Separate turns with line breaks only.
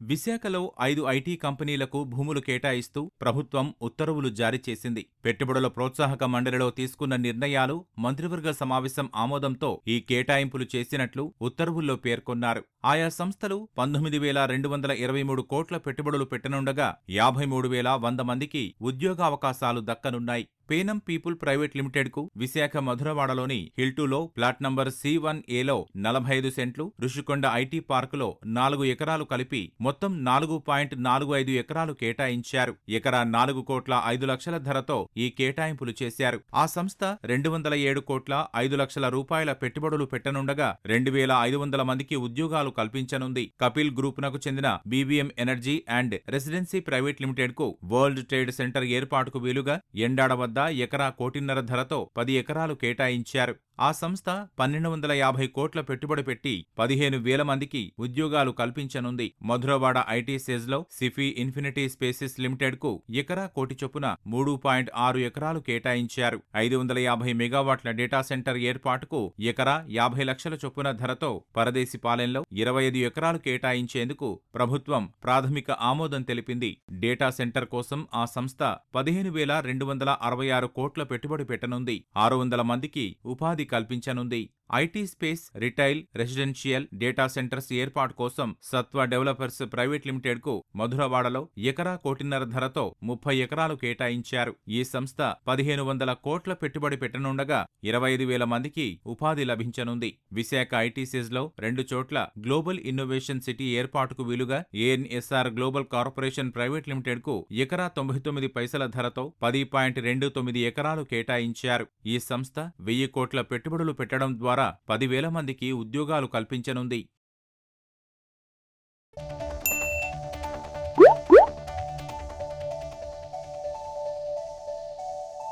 విశాఖలో ఐదు ఐటీ కంపెనీలకు భూములు కేటాయిస్తూ ప్రభుత్వం ఉత్తర్వులు జారీ చేసింది. పెట్టుబడుల ప్రోత్సాహక మండలిలో తీసుకున్న నిర్ణయాలు మంత్రివర్గ సమావేశం ఆమోదంతో ఈ కేటాయింపులు చేసినట్లు ఉత్తర్వుల్లో పేర్కొన్నారు. ఆయా సంస్థలు పంతొమ్మిది వేల రెండు వందల ఇరవై మూడు కోట్ల పెట్టుబడులు పెట్టనుండగా యాభై మూడు వేల వంద మందికి ఉద్యోగావకాశాలు దక్కనున్నాయి. పేనం పీపుల్ ప్రైవేట్ లిమిటెడ్కు విశాఖ మధురవాడలోని హిల్టూలో ప్లాట్ నంబర్ సి వన్ ఏలో నలభై ఐదు సెంట్లు ఋషికొండ ఐటీ పార్కులో నాలుగు ఎకరాలు కలిపి మొత్తం నాలుగు పాయింట్ నాలుగు ఐదు ఎకరాలు కేటాయించారు. ఎకరా నాలుగు కోట్ల ఐదు లక్షల ధరతో ఈ కేటాయింపులు చేశారు. ఆ సంస్థ రెండు వందల ఏడు కోట్ల ఐదు లక్షల రూపాయల పెట్టుబడులు పెట్టనుండగా రెండు వేల ఐదు వందల మందికి ఉద్యోగాలు కల్పించనుంది. కపిల్ గ్రూప్నకు చెందిన BBM energy and residency private లిమిటెడ్కు వరల్డ్ ట్రేడ్ సెంటర్ ఏర్పాటుకు వీలుగా ఎండాడ వద్ద ఎకరా కోటిన్నర ధరతో పది ఎకరాలు కేటాయించారు. ఆ సంస్థ పన్నెండు వందల యాభై కోట్ల పెట్టుబడి పెట్టి పదిహేను వేల మందికి ఉద్యోగాలు కల్పించనుంది. మధురవాడ ఐటీ సెజ్లో సిఫీ ఇన్ఫినిటీ స్పేసెస్ లిమిటెడ్కు ఎకరా కోటి చొప్పున మూడు పాయింట్ ఆరు ఎకరాలు కేటాయించారు. ఐదు వందల యాభై మెగావాట్ల డేటా సెంటర్ ఏర్పాటుకు ఎకరా యాభై లక్షల చొప్పున ధరతో పరదేశి పాలెంలో ఇరవై ఐదు ఎకరాలు కేటాయించేందుకు ప్రభుత్వం ప్రాథమిక ఆమోదం తెలిపింది. డేటా సెంటర్ కోసం ఆ సంస్థ పదిహేను వేల రెండు వందల అరవై ఆరు కోట్ల పెట్టుబడి పెట్టనుంది. ఆరు వందల మందికి ఉపాధి కల్పించనుంది. IT space retail residential data centres ఏర్పాటు కోసం సత్వ డెవలపర్స్ ప్రైవేట్ లిమిటెడ్కు మధురవాడలో ఎకరా కోటిన్నర ధరతో ముప్పై ఎకరాలు కేటాయించారు. ఈ సంస్థ పదిహేను వందల కోట్ల పెట్టుబడి పెట్టనుండగా ఇరవై ఐదు వేల మందికి ఉపాధి లభించనుంది. విశాఖ ఐటీసీస్లో రెండు చోట్ల గ్లోబల్ ఇన్నోవేషన్ సిటీ ఏర్పాటుకు వీలుగా ఏఎన్ఎస్ఆర్ గ్లోబల్ కార్పొరేషన్ ప్రైవేట్ లిమిటెడ్కు ఎకరా తొంభై తొమ్మిది పైసల ధరతో పది పాయింట్ రెండు తొమ్మిది ఎకరాలు కేటాయించారు. ఈ సంస్థ వెయ్యి కోట్ల పెట్టుబడులు పెట్టడం ద్వారా ద్వారా పదివేల మందికి ఉద్యోగాలు కల్పించనుంది.